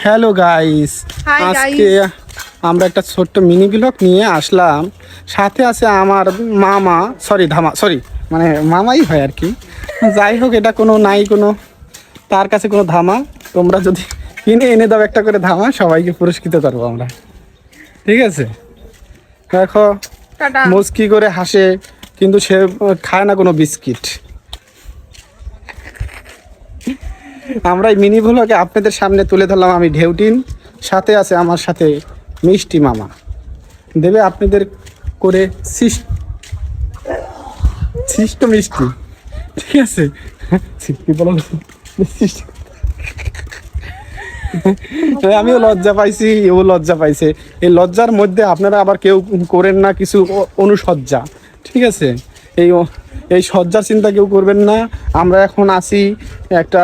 Hello guys আজকে আমরা একটা ছোট্ট মিনি ব্লগ নিয়ে আসলাম। সাথে আছে আমার মামা সরি ধামা সরি মানে মামাই হয় আর কি। যাই হোক এটা কোনো নাই কোনো তার কাছে কোনো ধামা। তোমরা যদি কিনে এনে দাও একটা করে ধামা সবাইকে পুরস্কৃত করব আমরা। ঠিক আছে? দেখো মুচকি করে হাসে কিন্তু সে খায় না কোনো বিস্কিট। আমরা এই মিনি ভ্লগে আপনাদের সামনে তুলে ধরলাম আমি ঢেউটিন। সাথে আছে আমার সাথে মিষ্টি মামা। দেবে আপনাদের করে সিষ্ট মিষ্টি। ঠিক আছে? হ্যাঁ, আমিও লজ্জা পাইছি ও লজ্জা পাইছে। এই লজ্জার মধ্যে আপনারা আবার কেউ করেন না কিছু অনুসজ্জা। ঠিক আছে? এই এই সজ্জার চিন্তা কেউ করবেন না। আমরা এখন আসি একটা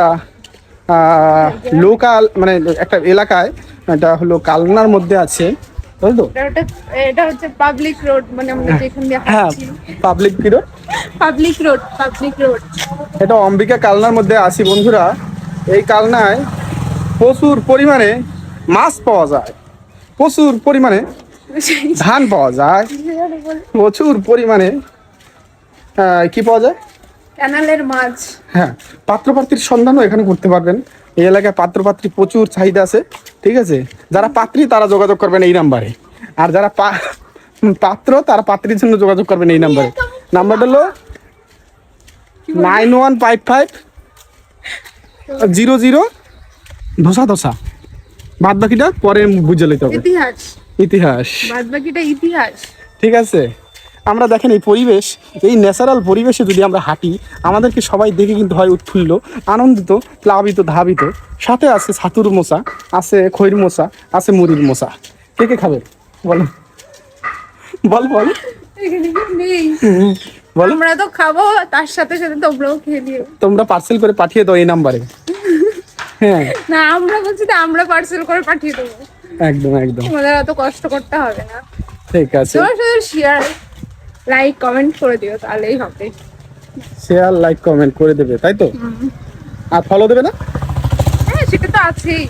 লোকাল মানে একটা এলাকায় এটা হলো কালনার মধ্যে আছে তো? এটা এটা হচ্ছে পাবলিক রোড মানে আমরা যেখান দিয়ে হ্যাঁ public period public road public road এটা অম্বিকা কালনার মধ্যে আছি বন্ধুরা। এই কালনায় প্রচুর পরিমাণে মাছ পাওয়া যায়। প্রচুর পরিমাণে ধান পাওয়া যায়। প্রচুর পরিমাণে কি পাওয়া যায়? ক্যানালের মাছ হ্যাঁ পাত্রপাত্রীর সন্ধানও এখানে করতে পারবেন। এই এলাকায় পাত্রপাত্রী প্রচুর চাহিদা আছে ঠিক আছে? যারা পাত্রী তারা যোগাযোগ করবেন এই নাম্বারে। আর যারা পাত্র তারা পাত্রীর জন্য যোগাযোগ করবেন এই নাম্বারে। নাম্বারটা হলো nine one five five zero zero dosa ধোসা। বাদ বাকিটা পরে বুঝে লইতে হবে। ইতিহাস। ইতিহাস। বাদ বাকিটা ইতিহাস। ঠিক আছে? আমরা দেখেন এই পরিবেশ এই ন্যাচারাল পরিবেশে যদি আমরা হাঁটি আমাদেরকে সবাই দেখে কিন্তু হয় উৎফুল্ল আনন্দিত প্লাবিত ধাবিত। সাথে আছে ছাতুর মোচা আছে খৈর মোচা আছে মুড়ির মোচা। কে কে খাবে? বলো। বল বল। আমরা তো খাব তার সাথে সাথে তোমরাও খেয়ে তোমরা পার্সেল করে পাঠিয়ে দাও এই নাম্বারে হ্যাঁ। না আমরা বলছি তো আমরা পার্সেল করে পাঠিয়ে দেবো। একদম একদম। তোমাদের অত কষ্ট করতে হবে না। ঠিক আছে। শেয়ার লাইক কমেন্ট করে দিও তাহলেই হবে। শেয়ার লাইক কমেন্ট করে দেবে তাই তো? আর ফলো দেবে না? হ্যাঁ সেটা তো আছেই।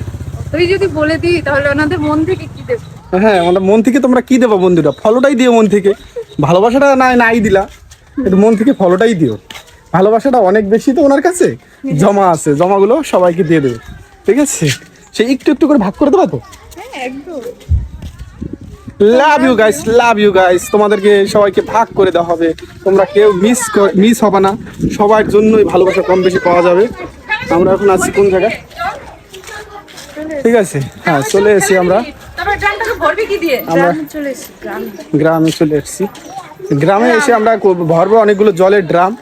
তুই যদি বলে দিই তাহলে ওনাদের মন থেকে কি দেবো? হ্যাঁ আমাদের মন থেকে তোমরা কি দেবো বন্ধুরা? ফলোটাই দিও মন থেকে। ভালোবাসাটা না নাই দিলা। কিন্তু মন থেকে ফলোটাই দিও। ভালোবাসাটা অনেক বেশি তো ওনার কাছে? জমা আছে। জমাগুলো সবাইকে দিয়ে দেবে। ঠিক আছে? সে একটু একটু করে ভাগ করে দেবো তো? হ্যাঁ একদম। Love you guys love you guys তোমাদেরকে সবাইকে ভাগ করে দেওয়া হবে। তোমরা কেউ মিস মিস হবে না। সবার জন্যই ভালোবাসা কম বেশি পাওয়া যাবে। আমরা এখন আছি কোন জায়গায়? ঠিক আছে হ্যাঁ চলে এসেছি আমরা। তারপর ড্রামটাকে ভরবি কি দিয়ে? আমরা- গ্রামে চলে এসেছি গ্রামে। এসে আমরা ভরবো অনেকগুলো জলের ড্রাম।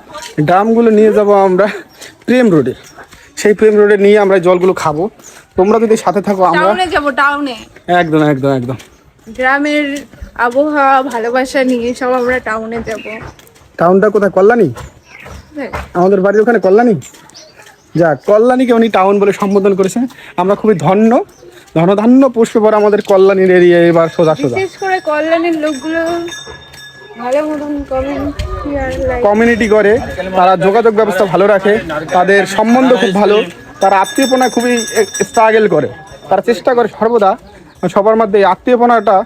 ড্রামগুলো নিয়ে যাব আমরা প্রেম রোডে। সেই প্রেম রোডে নিয়ে আমরা জলগুলো খাব। তোমরা যদি সাথে থাকো আমরা টাউনে যাব টাউনে একদম একদম একদম। গ্রামের আবহাওয়া ভালোবাসা নিয়ে সব আমরা টাউনে যাব। টাউনটা কোথায়? কল্যাণী? আমাদের বাড়ির ওখানে কল্যাণী? যা কল্যাণীকে উনি টাউন বলে সম্বোধন করেছে আমরা খুবই ধন্য ধনধান্য পুষ্পে পর আমাদের কল্যাণীর এরিয়া এবার সোজা সোজা। বিশেষ করে কল্যাণের লোকগুলো ভালো মতন কমিউনিটি করে তারা যোগাযোগ ব্যবস্থা ভালো রাখে তাদের সম্বন্ধ খুব ভালো তারা আত্মীয়পনা খুবই স্ট্রাগল করে। তারা চেষ্টা করে সর্বদা সবার মধ্যে আত্মীয়পনাটা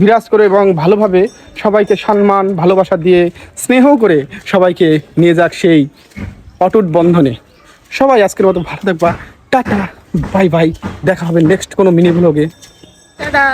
বিরাজ করে এবং ভালোভাবে সবাইকে সম্মান, ভালোবাসা দিয়ে স্নেহ করে সবাইকে নিয়ে যাক সেই অটুট বন্ধনে। সবাই আজকের মতো ভালো থাকবা। Tata, bye bye. দেখা হবে নেক্সট কোনো মিনি ব্লগে টাটা